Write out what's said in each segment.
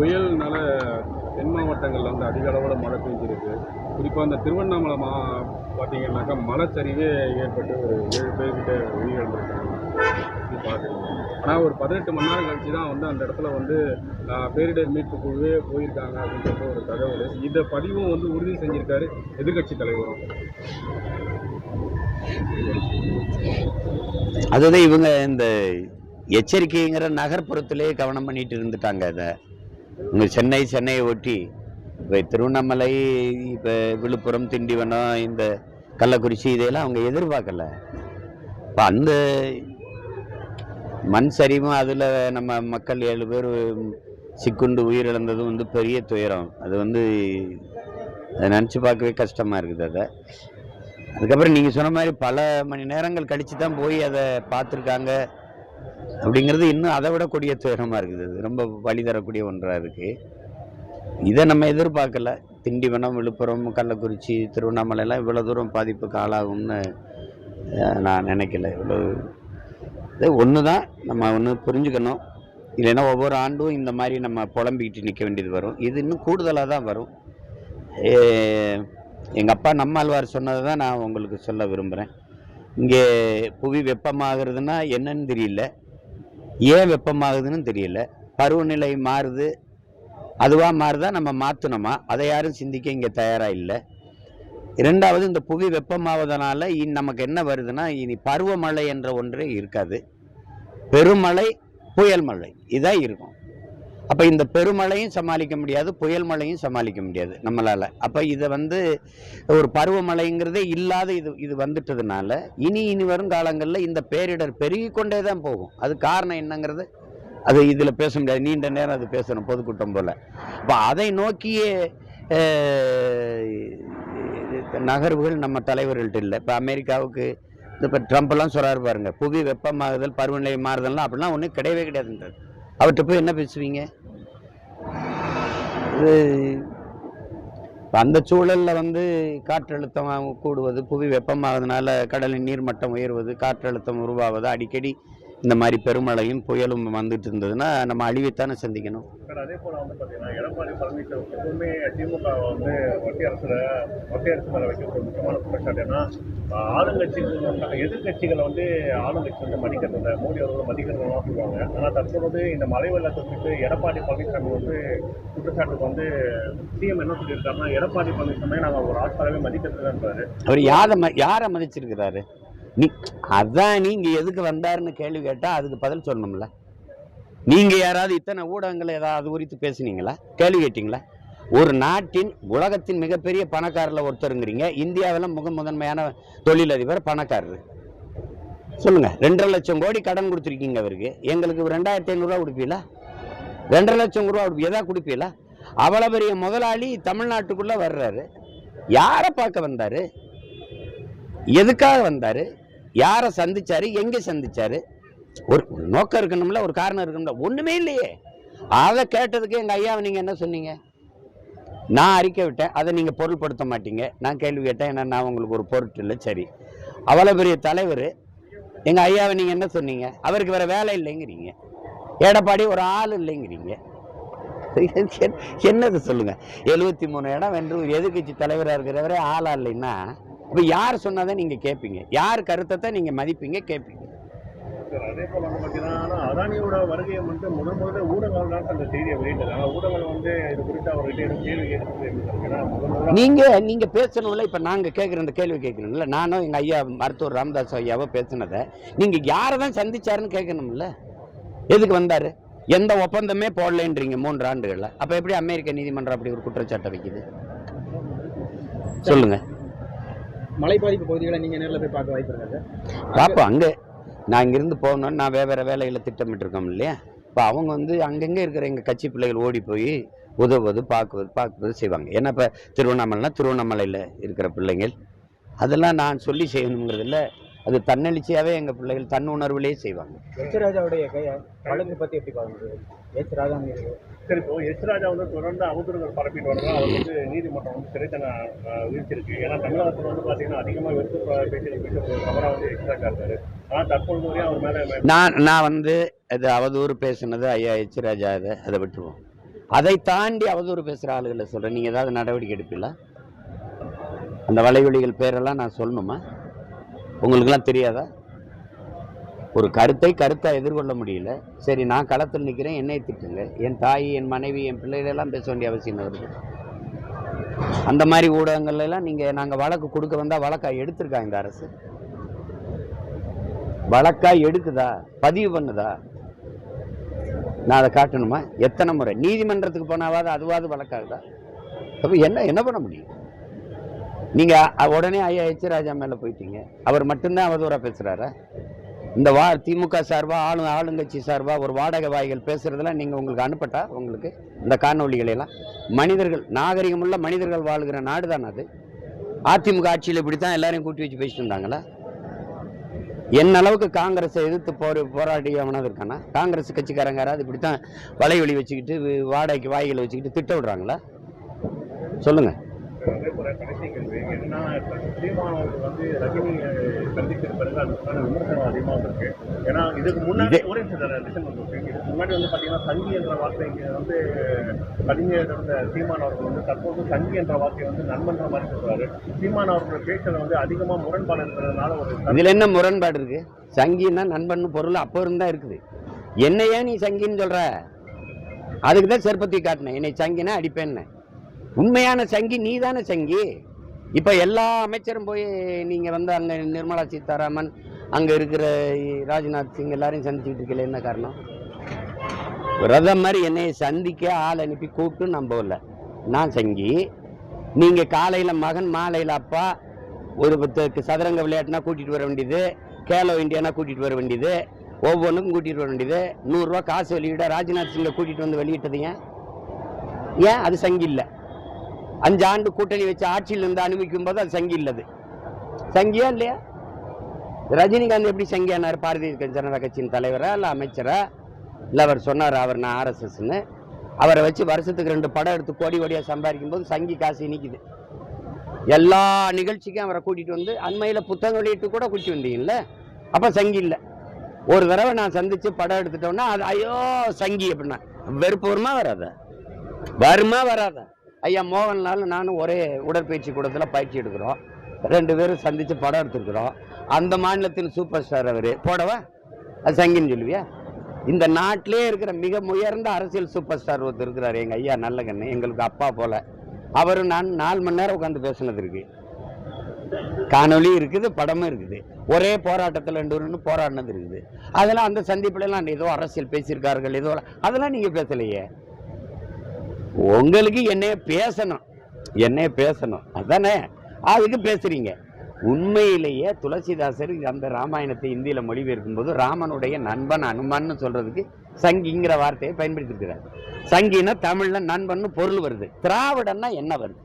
புயல்னால தென் மாவட்டங்களில் வந்து அதிக அளவில் மழை பெஞ்சிருக்கு. குறிப்பாக அந்த திருவண்ணாமலை மா பார்த்தீங்கன்னாக்கா மலைச்சரிவே ஏற்பட்டு ஒரு ஏழு பேர்கிட்ட உயிரிழந்திருக்காங்க. இது பார்க்குறீங்க ஆனால் ஒரு பதினெட்டு மணி நேரம் கழிச்சு தான் வந்து அந்த இடத்துல வந்து பேரிடர் மீட்பு குழுவே போயிருக்காங்க அப்படின்ற ஒரு தகவல். இந்த பதிவும் வந்து உறுதி செஞ்சிருக்காரு எதிர்க்கட்சி தலைவரும். அதுதான் இவங்க இந்த எச்சரிக்கைங்கிற நகர்ப்புறத்திலே கவனம் பண்ணிட்டு இருந்துட்டாங்க அதை இங்கே சென்னை சென்னையை ஒட்டி இப்போ திருவண்ணாமலை இப்போ விழுப்புரம் திண்டிவனம் இந்த கள்ளக்குறிச்சி இதையெல்லாம் அவங்க எதிர்பார்க்கல. இப்போ அந்த மண் சரிவும் அதில் நம்ம மக்கள் ஏழு பேர் சிக்குண்டு உயிரிழந்ததும் வந்து பெரிய துயரம். அது வந்து அதை நினச்சி பார்க்கவே கஷ்டமாக இருக்குது அதை. அதுக்கப்புறம் நீங்கள் சொன்ன மாதிரி பல மணி நேரங்கள் கழித்து தான் போய் அதை பார்த்துருக்காங்க. அப்படிங்கிறது இன்னும் அதை விட கொடிய துயரமாக இருக்குது. அது ரொம்ப வழி தரக்கூடிய ஒன்றாக இருக்குது இதை நம்ம எதிர்பார்க்கல. திண்டிவனம் விழுப்புரம் கள்ளக்குறிச்சி திருவண்ணாமலையெல்லாம் இவ்வளோ தூரம் பாதிப்புக்கு ஆளாகும்னு நான் நினைக்கல. இவ்வளோ இது ஒன்று தான் நம்ம ஒன்று புரிஞ்சுக்கணும். இல்லைன்னா ஒவ்வொரு ஆண்டும் இந்த மாதிரி நம்ம புலம்பிக்கிட்டு நிற்க வேண்டியது வரும். இது இன்னும் கூடுதலாக தான் வரும். எங்கள் அப்பா நம்மாழ்வார் சொன்னதை தான் நான் உங்களுக்கு சொல்ல விரும்புகிறேன் இங்கே புவி வெப்பமாகிறதுனா என்னன்னு தெரியல. ஏன் வெப்பமாகுதுன்னு தெரியல. பருவநிலை மாறுது. அதுவாக மாறுதா நம்ம மாற்றணுமா அதை யாரும் சிந்திக்க இங்கே தயாராக இல்லை. இரண்டாவது இந்த புவி வெப்பமாவதனால இனி நமக்கு என்ன வருதுன்னா இனி பருவமழை என்ற ஒன்றே இருக்காது. பெருமழை புயல் மழை. இதான் இருக்கும். அப்போ இந்த பெருமழையும் சமாளிக்க முடியாது புயல் மழையும் சமாளிக்க முடியாது நம்மளால். அப்போ இதை வந்து ஒரு பருவமழைங்கிறதே இல்லாத இது இது வந்துட்டதுனால இனி இனி வரும் காலங்களில் இந்த பேரிடர் பெருகி கொண்டே தான் போகும். அது காரணம் என்னங்கிறது அது இதில் பேச முடியாது. நீண்ட நேரம் அது பேசணும் பொதுக்கூட்டம் போல். அப்போ அதை நோக்கியே நகர்வுகள் நம்ம தலைவர்கள்ட்ட இல்லை. இப்போ அமெரிக்காவுக்கு இப்போ ட்ரம்ப்லாம் சொல்கிறாரு பாருங்கள் புவி வெப்பமாகுதல் பருவநிலை மாறுதல்லாம் அப்படிலாம் ஒன்றும் கிடையவே கிடையாதுன்றார். அவர்கிட்ட போய் என்ன பேசுவீங்க? இது அந்த சூழல்ல வந்து காற்றழுத்தம் கூடுவது புவி வெப்பமாகிறதுனால கடலின் நீர்மட்டம் உயர்வது காற்றழுத்தம் உருவாவது அடிக்கடி இந்த மாதிரி பெருமழையும் புயலும் வந்துட்டு இருந்ததுன்னா நம்ம அழிவைத்தானே சந்திக்கணும். அதே போல வந்து பார்த்தீங்கன்னா எடப்பாடி பழனிசாமி எப்பவுமே திமுக வந்து மத்திய அரசுல மத்திய அரசு மேல வைக்க முக்கியமான குற்றச்சாட்டு ஏன்னா ஆளுங்கட்சிகள் எதிர்கட்சிகளை வந்து ஆளுங்கட்சி வந்து மதிக்கிறது இல்லை. மோடி அவர்கள் மதிக்கிறதுலாம் சொல்லுவாங்க. ஆனால் தற்பொழுது இந்த மழை வெள்ளத்தை குறித்து எடப்பாடி பழனிசாமி வந்து குற்றச்சாட்டுக்கு வந்து சிஎம் என்ன சொல்லியிருக்காருன்னா எடப்பாடி பழனிசாமி நாங்கள் ஒரு ஆட்களாவே மதிக்கிறதுன்றாரு அவர் யாரை யாரை மதிச்சிருக்கிறாரு நீ அதான் நீங்க எதுக்கு வந்தாருன்னு கேள்வி கேட்டால் அதுக்கு பதில் சொல்லணும்ல. நீங்க யாராவது இத்தனை ஊடகங்கள் ஏதாவது குறித்து பேசுனீங்களா? கேள்வி கேட்டீங்களா? ஒரு நாட்டின் உலகத்தின் மிகப்பெரிய பணக்காரில் ஒருத்தருங்கிறீங்க. இந்தியாவில் முக முதன்மையான தொழிலதிபர் பணக்காரர். சொல்லுங்க. ரெண்டரை லட்சம் கோடி கடன் கொடுத்துருக்கீங்க அவருக்கு. எங்களுக்கு ரெண்டாயிரத்தி ஐநூறுரூவா கொடுப்பீங்களா? ரெண்டரை லட்சம் ரூபா கொடுப்பீ எதா கொடுப்பீங்களா? அவ்வளோ பெரிய முதலாளி தமிழ்நாட்டுக்குள்ளே வர்றாரு. யாரை பார்க்க வந்தார்? எதுக்காக வந்தார்? யாரை சந்திச்சாரு எங்கே சந்திச்சாரு? ஒரு நோக்கம் இருக்கணும்ல ஒரு காரணம் இருக்கணும்ல ஒன்றுமே இல்லையே. அதை கேட்டதுக்கு எங்கள் ஐயாவை நீங்கள் என்ன சொன்னீங்க? நான் அறிக்கை விட்டேன் அதை நீங்கள் பொருள்படுத்த மாட்டீங்க. நான் கேள்வி கேட்டேன் ஏன்னா நான் உங்களுக்கு ஒரு பொருட்டு இல்லை சரி. அவ்வளோ பெரிய தலைவர் எங்கள் ஐயாவை நீங்கள் என்ன சொன்னீங்க? அவருக்கு வேறு வேலை இல்லைங்கிறீங்க. எடப்பாடி ஒரு ஆள் இல்லைங்கிறீங்க. என்னது சொல்லுங்கள் எழுபத்தி மூணு இடம் வென்று எதிர்கட்சி தலைவராக இருக்கிறவரே ஆளா இல்லைன்னா இப்போ யார் சொன்னதை நீங்க கேட்பீங்க யார் கருத்தை நீங்க மதிப்பீங்க கேட்பீங்க அதே போல வந்து பார்த்தீங்கன்னா அதானியோட வருகையை வந்து முதல் முதல்ல ஊடகங்கள் அந்த செய்தியை வெளியிட்டது. ஆனால் ஊடகங்கள் வந்து இது குறித்து அவர்கிட்ட கேள்வி கேட்கறது எப்படி சார்? ஏன்னா முதல் முதல்ல நீங்க நீங்க பேசணும்ல இப்ப நாங்க கேட்குற இந்த கேள்வி கேட்கணும்ல நானும் எங்க ஐயா மருத்துவர் ராமதாஸ் ஐயாவோ பேசினதை நீங்க யாரை தான் சந்திச்சாருன்னு கேட்கணும்ல எதுக்கு வந்தாரு? எந்த ஒப்பந்தமே போடலைன்றீங்க மூன்று ஆண்டுகள்ல. அப்ப எப்படி அமெரிக்க நீதிமன்றம் அப்படி ஒரு குற்றச்சாட்டை வைக்குது? சொல்லுங்க. மலை பாதிப்பு பகுதிகளை நீங்க நேரில் போய் பார்க்க வாய்ப்பு இருக்காது பார்ப்போம். அங்கே நான் இங்கிருந்து போகணும்னு நான் வேறு வேறு வேலையில் திட்டமிட்டிருக்கோம் இல்லையா? இப்போ அவங்க வந்து அங்கங்கே இருக்கிற எங்கள் கட்சி பிள்ளைகள் ஓடி போய் உதவுவது பார்க்குவது பார்க்குவது செய்வாங்க. ஏன்னா இப்போ திருவண்ணாமலைனா திருவண்ணாமலையில் இருக்கிற பிள்ளைங்கள் அதெல்லாம் நான் சொல்லி செய்யணுங்கிறதில்ல. அது தன்னெழுச்சியாகவே எங்கள் பிள்ளைகள் தன்னுணர்விலே செய்வாங்க. எச் ராஜாவுடைய கைய வழக்கு பத்தி எப்படி பாக்குறது எச் ராஜா சரி இப்போ ராஜா வந்து தொடர்ந்து அவதூறுகள் பரப்பிட்டு வரதான் அவர் வந்து நீதிமன்றம் வந்து சிறை தண்டனை ஆஹ், விதிச்சிருக்கு. ஏன்னா தமிழகத்தில் வந்து பார்த்தீங்கன்னா அதிகமாக பேச்சு பேச நபராக வந்து ராஜா இருக்காரு. ஆனால் தற்பொழுது வரையும் அவர் மேலே நான் நான் வந்து இது அவதூறு பேசுனது ஐயா எச் ராஜா இதை அதை விட்டுருவோம். அதை தாண்டி அவதூறு பேசுகிற ஆளுகளை சொல்கிறேன் நீங்கள் ஏதாவது நடவடிக்கை எடுப்பீங்களா? அந்த வலைவெளிகள் பேரெல்லாம் நான் சொல்லணுமா? உங்களுக்கெல்லாம் தெரியாதா? ஒரு கருத்தை கருத்தை எதிர்கொள்ள முடியல. சரி நான் களத்தில் நிற்கிறேன் என்னை திட்டுங்க. என் தாய் என் மனைவி என் பிள்ளைகளெல்லாம் பேச வேண்டிய அவசியம் வருது அந்த மாதிரி ஊடகங்கள்லாம் நீங்கள் நாங்கள் வழக்கு கொடுக்க வந்தால் வழக்காக எடுத்திருக்கா இந்த அரசு? வழக்காக எடுக்குதா? பதிவு பண்ணுதா? நான் அதை காட்டணுமா? எத்தனை முறை? நீதிமன்றத்துக்கு போனாவாது அதுவாது வழக்காகுதா? அப்போ என்ன என்ன பண்ண முடியும்? நீங்க உடனே ஐயா எச் ராஜா மேல போயிட்டீங்க. அவர் மட்டும்தான் அவதூறா பேசுகிறாரா இந்த வா திமுக சார்பா ஆளு ஆளுங்கட்சி சார்பா ஒரு வாடகை வாய்கள் பேசுறதெல்லாம் நீங்க உங்களுக்கு அனுப்பட்டா உங்களுக்கு இந்த காணொலிகளெல்லாம் மனிதர்கள் நாகரிகமுள்ள மனிதர்கள் வாழுகிற நாடு தான் அது? அதிமுக ஆட்சியில் இப்படி தான் எல்லாரையும் கூட்டி வச்சு பேசிட்டு இருந்தாங்களா? என்ன அளவுக்கு காங்கிரஸை எதிர்த்து போர் போராடி அவனாவது இருக்கானா? காங்கிரஸ் கட்சிக்காரங்க யாராவது இப்படித்தான் வலைவெளி வச்சுக்கிட்டு வாடகைக்கு வாய்களை வச்சுக்கிட்டு திட்ட விடுறாங்களா? சொல்லுங்கள் அதே போல கடைசி கேள்வி. என்னன்னா சீமானவர்கள் வந்து ரஜினியை சந்திக்கிற பிறகு அதுக்கான விமர்சனம் அதிகமாக இருக்கு ஏன்னா இதுக்கு முன்னாடி ஒரே. இதுக்கு முன்னாடி வந்து பாத்தீங்கன்னா சங்கி என்ற வார்த்தைக்கு வந்து கவிஞர் இருந்த சீமான் அவர்கள் வந்து தற்போது சங்கி என்ற வார்த்தையை வந்து நண்பன்ற மாதிரி சொல்றாரு. சீமான் அவர்கள் பேச்சுல வந்து அதிகமா முரண்பாடு இருக்கிறதுனால ஒரு இதுல என்ன முரண்பாடு இருக்கு? சங்கின்னா நண்பன் பொருள் அப்போ இருந்தா இருக்குது. என்ன ஏன் நீ சங்கின்னு சொல்ற. அதுக்கு தான் செருப்பத்தி காட்டினேன். என்னை சங்கினா அடிப்பேன்னு. உண்மையான சங்கி நீ தானே சங்கி. இப்போ எல்லா அமைச்சரும் போய் நீங்கள் வந்து அங்கே நிர்மலா சீதாராமன் அங்கே இருக்கிற ராஜ்நாத் சிங் எல்லாரையும் சந்திச்சுட்டு இருக்கல என்ன காரணம்? பிரதமர் என்னை சந்திக்க ஆள் அனுப்பி கூப்பிட்டு நான் போகல. நான் சங்கி நீங்கள் காலையில் மகன் மாலையில் அப்பா ஒரு பத்துக்கு சதுரங்க விளையாட்டுனா கூட்டிகிட்டு வர வேண்டியது கேலோ இண்டியானா கூட்டிகிட்டு வர வேண்டியது ஒவ்வொன்றுக்கும் கூட்டிகிட்டு வர வேண்டியது நூறுரூவா காசு வெளியிட ராஜ்நாத் சிங்கை கூட்டிகிட்டு வந்து வெளியிட்டது ஏன்? ஏன்? அது சங்கி இல்லை. அஞ்சு ஆண்டு கூட்டணி வச்சு ஆட்சியில் இருந்து அனுமதிக்கும் போது அது சங்கி இல்லது. சங்கியா இல்லையா? ரஜினிகாந்த் எப்படி சங்கியானார்? பாரதிய ஜனதா கட்சியின் தலைவரா இல்லை அமைச்சரா? இல்லை அவர் சொன்னார்? அவர் நான் ஆர்எஸ்எஸ்ன்னு. அவரை வச்சு வருஷத்துக்கு ரெண்டு படம் எடுத்து கோடி கோடியாக சம்பாதிக்கும் போது சங்கி காசு இனிக்குது எல்லா நிகழ்ச்சிக்கும் அவரை கூட்டிகிட்டு வந்து அண்மையில் புத்தகம் வெளியிட்டு கூட கூட்டி வந்தீங்கல்ல? அப்போ சங்கி இல்லை. ஒரு தடவை நான் சந்திச்சு படம் எடுத்துட்டோன்னா அது ஐயோ சங்கி அப்படின்னா. வெறுப்பு வருமா வராதா? வருமா வராதா? ஐயா மோகன்லால் நானும் ஒரே உடற்பயிற்சி கூடத்தில் பயிற்சி எடுக்கிறோம். ரெண்டு பேரும் சந்தித்து படம் எடுத்துருக்குறோம். அந்த மாநிலத்தின் சூப்பர் ஸ்டார் அவர். போடவா? அது சங்கின்னு சொல்லுவியா? இந்த நாட்டிலே இருக்கிற மிக உயர்ந்த அரசியல் சூப்பர் ஸ்டார் ஒருத்தர் இருக்கிறார். எங்கள் ஐயா நல்லகண்ணு எங்களுக்கு அப்பா போல. அவரும் நான் நாலு மணி நேரம் உட்காந்து பேசுனது இருக்கு. காணொலி இருக்குது படமும் இருக்குது. ஒரே போராட்டத்தில் ரெண்டு போராடினது இருக்குது. அதெல்லாம் அந்த சந்திப்புலாம் ஏதோ அரசியல் பேசியிருக்கார்கள் ஏதோ அதெல்லாம் நீங்கள் பேசலையே. உங்களுக்கு என்னைய பேசணும். என்னைய பேசணும். அதானே? அதுக்கு பேசுறீங்க. உண்மையிலேயே துளசிதாசர் அந்த ராமாயணத்தை இந்தியில மொழிபெயர்க்கும் போது ராமனுடைய நண்பன் அனுமான்னு சொல்றதுக்கு சங்கிங்கிற வார்த்தையை பயன்படுத்திருக்கிறார். சங்கினா தமிழ்ல நண்பன்னு பொருள் வருது. திராவிடன்னா என்ன வருது?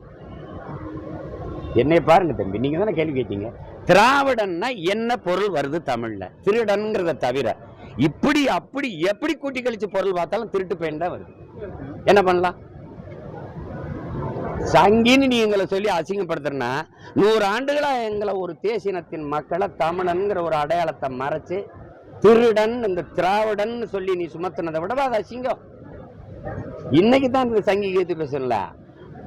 என்னை பாருங்க தம்பி நீங்க தானே கேள்வி கேட்டீங்க? திராவிடன்னா என்ன பொருள் வருது தமிழ்ல? திருடன்ங்கிறத தவிர இப்படி அப்படி எப்படி கூட்டி கழிச்சு பொருள் பார்த்தாலும் திருட்டு பெயின் தான் வருது. என்ன பண்ணலாம்? சங்கின்னு நீ எங்களை சொல்லி அசிங்கப்படுத்துறனா நூறு ஆண்டுகளா எங்களை ஒரு தேசினத்தின் மக்களை தமிழனுங்கிற ஒரு அடையாளத்தை மறைச்சு திருடன் இந்த திராவிடன் சொல்லி நீ சுமத்துனதை விட அது அசிங்கம்? இன்னைக்கு தான் இந்த சங்கி கேத்து பேசல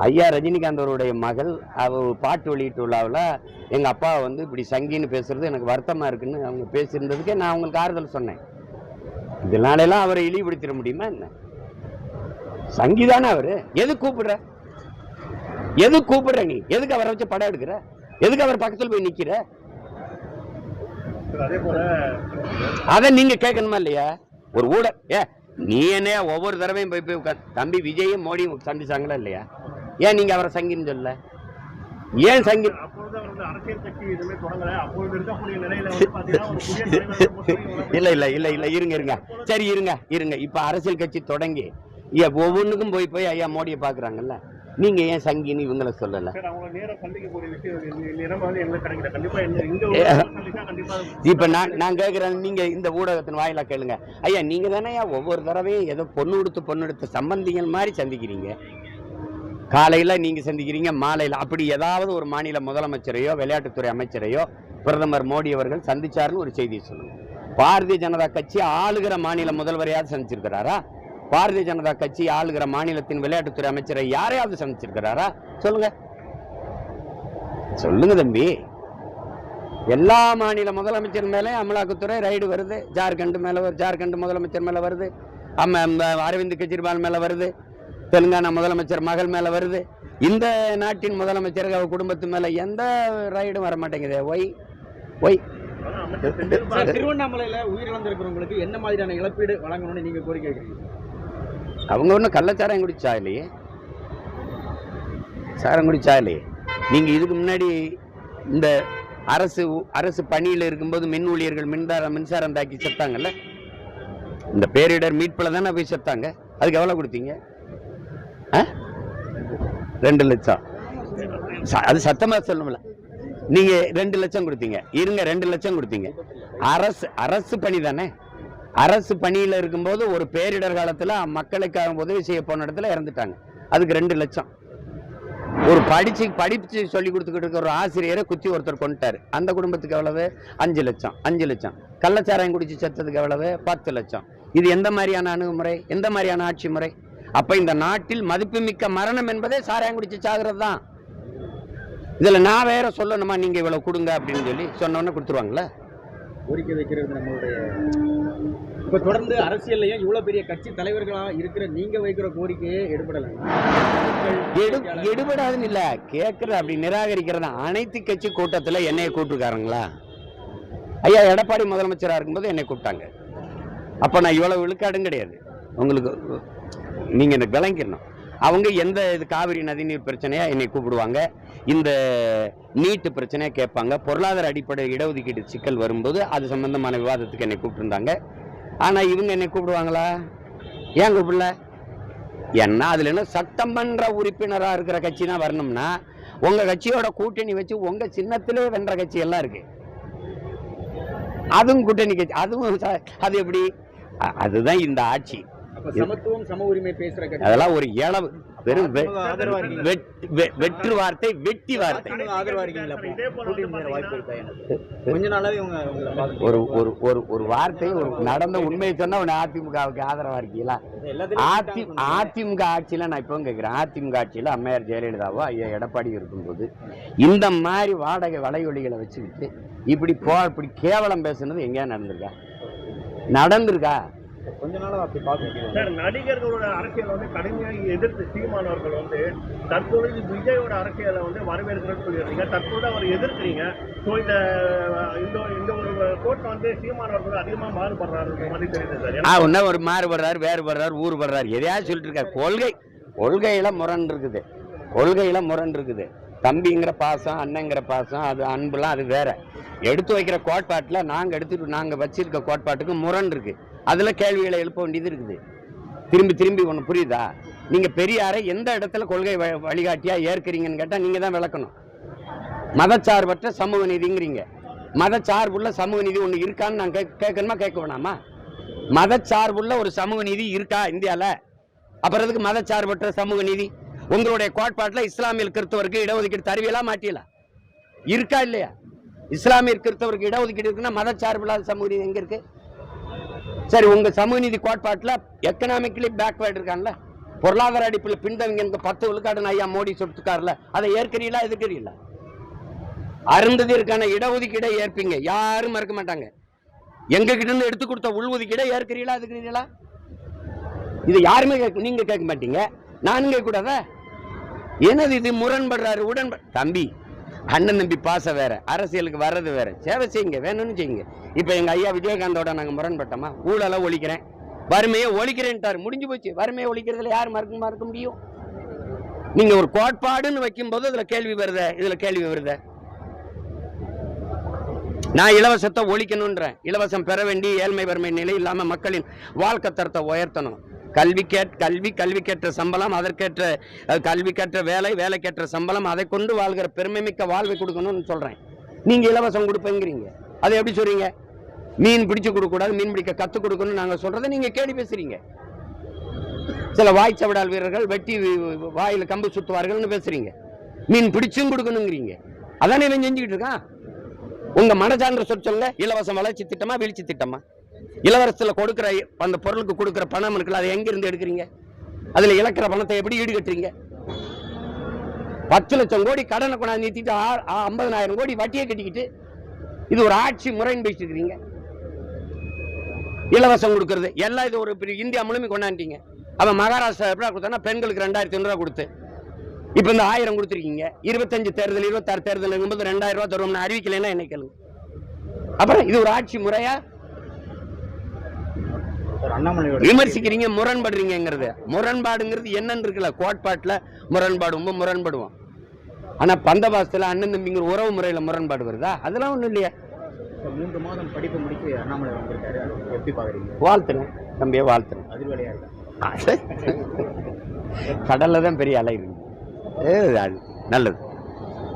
ஐயா ரஜினிகாந்த் அவருடைய மகள் அவ பாட்டு வெளியிட்டு விழாவில் எங்கள் அப்பா வந்து இப்படி சங்கின்னு பேசுறது எனக்கு வருத்தமாக இருக்குன்னு அவங்க பேசியிருந்ததுக்கே நான் அவங்களுக்கு ஆறுதல் சொன்னேன். இதனாலெல்லாம் அவரை இழிவுபடுத்திட முடியுமா என்ன? சங்கிதானே அவர்? எது கூப்பிடுற? எது கூப்பிடுற நீ? எதுக்கு அவரை வச்சு படம் எடுக்கிற? எதுக்கு அவர் பக்கத்தில் போய் நிக்கிற? அதே நீங்க கேட்கணுமா இல்லையா? ஒரு ஊட ஏ நீ என்ன ஒவ்வொரு தடவையும் போய் போய் தம்பி விஜயும் மோடியும் சந்திச்சாங்களா இல்லையா? ஏன் நீங்க அவரை சங்கின்னு சொல்ல ஏன் சங்கி இல்ல இல்ல இல்ல இல்ல இருங்க இருங்க. சரி இருங்க இருங்க. இப்ப அரசியல் கட்சி தொடங்கி ஒவ்வொன்றுக்கும் போய் போய் ஐயா மோடியை பாக்குறாங்கல்ல? நீங்க ஏன் சங்கின்னு இவங்கள சொல்லல? இப்ப நான் நான் கேட்கிறேன் நீங்க இந்த ஊடகத்தின் வாயிலா கேளுங்க. ஐயா நீங்க தானே ஒவ்வொரு தடவையும் ஏதோ பொண்ணு கொடுத்து பொண்ணு எடுத்த சம்பந்திகள் மாதிரி சந்திக்கிறீங்க. காலையில நீங்க சந்திக்கிறீங்க மாலையில. அப்படி ஏதாவது ஒரு மாநில முதலமைச்சரையோ விளையாட்டுத்துறை அமைச்சரையோ பிரதமர் மோடி அவர்கள் சந்திச்சாருன்னு ஒரு செய்தியை சொல்லுங்க. பாரதிய ஜனதா கட்சி ஆளுகிற மாநில முதல்வரையாவது சந்திச்சிருக்கிறாரா? பாரதிய ஜனதா கட்சி ஆளுகிற மாநிலத்தின் விளையாட்டுத்துறை அமைச்சரை யாரையாவது சந்திச்சிருக்கிறாரா? சொல்லுங்க. சொல்லுங்க தம்பி. எல்லா மாநில முதலமைச்சர் மேலே அமலாக்கத்துறை ரைடு வருது. ஜார்க்கண்ட் மேல வருது ஜார்க்கண்ட் முதலமைச்சர் மேல வருது. அம்ம அரவிந்த் கெஜ்ரிவால் மேல வருது. தெலுங்கானா முதலமைச்சர் மகள் மேல வருது. இந்த நாட்டின் முதலமைச்சர் அவர் குடும்பத்து மேல எந்த ரைடும் வர மாட்டேங்குது ஒய் ஒய். ஆனா திருவண்ணாமலையில உயிரிழந்திருக்கிறவங்களுக்கு என்ன மாதிரியான இழப்பீடு வழங்கணும்னு நீங்க கோரிக்கை அவங்க ஒன்றும் கள்ளச்சாரம் குடிச்சா இல்லையே? சாரம் குடிச்சா இல்லையே? நீங்கள் இதுக்கு முன்னாடி இந்த அரசு அரசு பணியில் இருக்கும்போது மின் ஊழியர்கள் மின்சாரம் மின்சாரம் தாக்கி செத்தாங்கல்ல? இந்த பேரிடர் மீட்பில் தானே போய் செத்தாங்க? அதுக்கு எவ்வளோ கொடுத்தீங்க? ஆ? ரெண்டு லட்சம். அது சத்தமாக சொல்லணும்ல. நீங்கள் ரெண்டு லட்சம் கொடுத்தீங்க. இருங்க ரெண்டு லட்சம் கொடுத்தீங்க. அரசு அரசு பணி தானே? அரசு பணியில் இருக்கும்போது ஒரு பேரிடர் காலத்தில் மக்களுக்காக உதவி செய்ய போன இடத்துல இறந்துட்டாங்க. அதுக்கு ரெண்டு லட்சம். ஒரு படிச்சு படிச்சு சொல்லி கொடுத்துக்கிட்டு இருக்க ஒரு ஆசிரியரை குத்தி ஒருத்தர் கொண்டுட்டாரு அந்த குடும்பத்துக்கு எவ்வளவு? அஞ்சு லட்சம். அஞ்சு லட்சம். கள்ளச்சாராயம் குடிச்சு செத்ததுக்கு எவ்வளவு? பத்து லட்சம். இது எந்த மாதிரியான அணுகுமுறை? எந்த மாதிரியான ஆட்சி முறை? அப்ப இந்த நாட்டில் மதிப்புமிக்க மரணம் என்பதே சாராயம் குடிச்சு சாகிறது தான். இதுல நான் வேற சொல்லணுமா? நீங்க இவ்வளவு கொடுங்க அப்படின்னு சொல்லி சொன்னோன்னே கொடுத்துருவாங்களே? கோரிக்கை வைக்கிறது நம்மளுடைய இப்ப தொடர்ந்து அரசியல்லையும் இவ்வளவு பெரிய கட்சி தலைவர்களா இருக்கிற நீங்க வைக்கிற கோரிக்கையே எடுபடலை. எடு எடுபடாதுன்னு இல்ல. கேட்கறது அப்படி நிராகரிக்கிறத அனைத்து கட்சி கூட்டத்துல என்னைய கூப்பிட்டுருக்காருங்களா? ஐயா எடப்பாடி முதலமைச்சரா இருக்கும்போது என்னை கூப்பிட்டாங்க. அப்ப நான் இவ்வளவு விழுக்காடும் கிடையாது. உங்களுக்கு நீங்க எனக்கு விளங்கிடணும். அவங்க எந்த இது காவிரி நதிநீர் பிரச்சனையா என்னை கூப்பிடுவாங்க. இந்த நீட்டு பிரச்சனையை கேட்பாங்க. பொருளாதார அடிப்படை இடஒதுக்கீடு சிக்கல் வரும்போது அது சம்பந்தமான விவாதத்துக்கு என்னை கூப்பிட்டுருந்தாங்க. ஆனால் இவங்க என்னை கூப்பிடுவாங்களா? ஏன் கூப்பிடல? ஏன்னா அதில் என்ன சட்டமன்ற உறுப்பினராக இருக்கிற கட்சி தான் வரணும்னா உங்கள் கட்சியோட கூட்டணி வச்சு உங்கள் சின்னத்திலே வென்ற கட்சி எல்லாம் இருக்கு. அதுவும் கூட்டணி கட்சி. அதுவும் அது எப்படி? அதுதான் இந்த ஆட்சி. சமத்துவம் சம உரிமை பேசுற அதெல்லாம் ஒரு இளவு வெறும் வெற்று வார்த்தை வெட்டி வார்த்தை. ஒரு ஒரு ஒரு ஒரு வார்த்தை ஒரு நடந்த உண்மையை சொன்னா உன்னை அதிமுகவுக்கு ஆதரவா இருக்கீங்களா? அதி அதிமுக ஆட்சியில நான் இப்போ கேட்கிறேன் அதிமுக ஆட்சியில அம்மையார் ஜெயலலிதாவோ ஐயா எடப்பாடி இருக்கும்போது இந்த மாதிரி வாடகை வலையொலிகளை வச்சுக்கிட்டு இப்படி போ இப்படி கேவலம் பேசுனது எங்கேயா நடந்திருக்கா? நடந்திருக்கா? கொஞ்ச நாளா அப்படி பார்க்க சார் நடிகர்களோட அரசியலை வந்து கடுமையாக எதிர்த்து சீமானவர்கள் வந்து தற்பொழுது விஜயோட அரசியலை வந்து வரவேற்கிறேன்னு சொல்லிடுறீங்க தற்போது அவர் எதிர்க்கிறீங்க. ஸோ இந்த இந்த இந்த ஒரு கோட்டை வந்து சீமானவர்கள் அதிகமாக மாறுபடுறாரு மாதிரி தெரியுது சார். ஆ ஒன்னா ஒரு மாறுபடுறாரு வேறுபடுறாரு ஊறுபடுறாரு. எதையாவது சொல்லிட்டு இருக்காரு. கொள்கை கொள்கையில முரண் இருக்குது கொள்கையில முரண் இருக்குது தம்பிங்கிற பாசம் அண்ணங்கிற பாசம் அது அன்புலாம் அது வேற. எடுத்து வைக்கிற கோட்பாட்டில் நாங்கள் எடுத்துட்டு நாங்கள் வச்சிருக்க கோட்பாட்டுக்கு முரண் இருக்கு அதில் கேள்விகளை எழுப்ப வேண்டியது இருக்குது. திரும்பி திரும்பி ஒன்று புரியுதா? நீங்கள் பெரியாரை எந்த இடத்துல கொள்கை வ- ஏற்கிறீங்கன்னு கேட்டால் நீங்கள் தான் விளக்கணும். மதச்சார்பற்ற சமூக நீதிங்கிறீங்க. மதச்சார்புள்ள சமூக நீதி ஒன்று இருக்கான்னு நான் கேட்க கேட்கணுமா கேட்க வேணாமா? மதச்சார்புள்ள ஒரு சமூக நீதி இருக்கா இந்தியாவில் அப்புறத்துக்கு மதச்சார்பற்ற சமூக நீதி? உங்களுடைய கோட்பாட்டில் இஸ்லாமிய கிறிஸ்தவருக்கு இடஒதுக்கீடு தருவியெல்லாம் மாட்டியலா? இருக்கா இல்லையா? இஸ்லாமிய கிறிஸ்தவருக்கு இடஒதுக்கீடு இருக்குன்னா மதச்சார்பில்லாத சமூக நீதி எங்கே இருக்குது சரி உங்க சமூக நீதி கோட்பாட்டில் எக்கனாமிக்கலி பேக்வேர்டு இருக்கான்ல? பொருளாதார அடிப்பில் பின்தவங்க இந்த பத்து விழுக்காடுன்னு ஐயா மோடி சுட்டுக்காருல அதை ஏற்கிறீங்களா எதுக்கிறீங்களா அருந்ததிற்கான இடஒதுக்கீடை ஏற்பீங்க. யாரும் மறக்க மாட்டாங்க. எங்க கிட்ட இருந்து எடுத்து கொடுத்த உள்ஒதுக்கீடை ஏற்கிறீங்களா எதுக்கிறீங்களா இது யாருமே கேட்க நீங்க கேட்க மாட்டீங்க. நானும் கேட்க என்னது இது முரண்படுறாரு உடன்ப தம்பி அண்ணன் தம்பி பாச வேற அரசியலுக்கு வர்றது வேற. சேவை செய்யுங்க வேணும்னு செய்யுங்க. இப்போ எங்க ஐயா விஜயகாந்தோட நாங்க முரண்பட்டோமா? ஊழலை ஒழிக்கிறேன். வறுமையை ஒழிக்கிறேன்ட்டாரு. முடிஞ்சு போச்சு. வறுமையை ஒழிக்கிறதுல யார் மறுக்க மறக்க முடியும்? நீங்க ஒரு கோட்பாடுன்னு வைக்கும்போது இதுல கேள்வி வருத இதுல கேள்வி வருத. நான் இலவசத்தை ஒழிக்கணுன்றேன் இலவசம் பெற வேண்டிய ஏழ்மை வறுமை நிலை இல்லாம மக்களின் வாழ்க்கை தரத்தை உயர்த்தணும். கல்வி கேட் கல்வி கல்வி கேட்ட சம்பளம் அதற்கேற்ற கல்வி கற்ற வேலை வேலைக்கேற்ற சம்பளம் அதை கொண்டு வாழ்கிற பெருமைமிக்க வாழ்வை கொடுக்கணும்னு சொல்றேன். நீங்க இலவசம் கொடுப்பேங்கிறீங்க. அதை எப்படி சொல்றீங்க? மீன் பிடிச்சு கொடுக்க கூடாது மீன் பிடிக்க கத்து கொடுக்கணும்னு நாங்க சொல்கிறத நீங்க கேள்வி பேசுறீங்க. சில வாய் சவடால் வீரர்கள் வெட்டி வாயில் வாயில கம்பு சுற்றுவார்கள்னு பேசுறீங்க. மீன் பிடிச்சும் கொடுக்கணுங்கிறீங்க. அதானே இவன் செஞ்சுக்கிட்டு இருக்கான்? உங்க மனசான்ற சொல் சொல்ல இலவசம் வளர்ச்சி திட்டமா வீழ்ச்சி திட்டமா? இளவரசில் கொடுக்குற அந்த பொருளுக்கு கொடுக்குற பணம் இருக்குல்ல அதை எங்கிருந்து எடுக்கிறீங்க? அதுல இழக்கிற பணத்தை எப்படி ஈடுகட்டுறீங்க? பத்து லட்சம் கோடி கடனை கொண்டாந்து நிறுத்திட்டு ஐம்பதனாயிரம் கோடி வட்டியை கட்டிக்கிட்டு இது ஒரு ஆட்சி முறைன்னு பேசிட்டு இருக்கிறீங்க. இலவசம் கொடுக்கறது. எல்லாம் இது ஒரு பெரிய இந்தியா முழுமை கொண்டாண்டிங்க அவன் மகாராஷ்டிரா எப்படி கொடுத்தானா பெண்களுக்கு ரெண்டாயிரத்தி ஐநூறுவா கொடுத்து. இப்போ இந்த ஆயிரம் கொடுத்துருக்கீங்க. இருபத்தஞ்சு தேர்தல் இருபத்தாறு தேர்தல் இருக்கும்போது ரெண்டாயிரம் ரூபா தருவோம்னு அறிவிக்கலைன்னா என்ன கேளுங்க. அப்புறம் இது ஒரு ஆட்சி முறையா? விமர்சிக்கிறீங்க முரண்படுறீங்கிறது முரண்பாடுங்கிறது என்னன்னு இருக்குல்ல கோட்பாட்டில் முரண்பாடுவோம் முரண்படுவோம். ஆனா பந்தபாசத்துல அண்ணன் தம்பிங்கிற உறவு முறையில முரண்பாடு வருதா அதெல்லாம் ஒண்ணும் இல்லையா. மூன்று மாதம் படிப்பு முடிச்சு அண்ணாமலை வந்திருக்காரு. அது எப்படி பாக்குறீங்க? வாழ்த்துறேன் தம்பியை வாழ்த்துறேன் அதிர்வலையா இருக்கா? கடல்ல தான் பெரிய அலை இருக்கு நல்லது.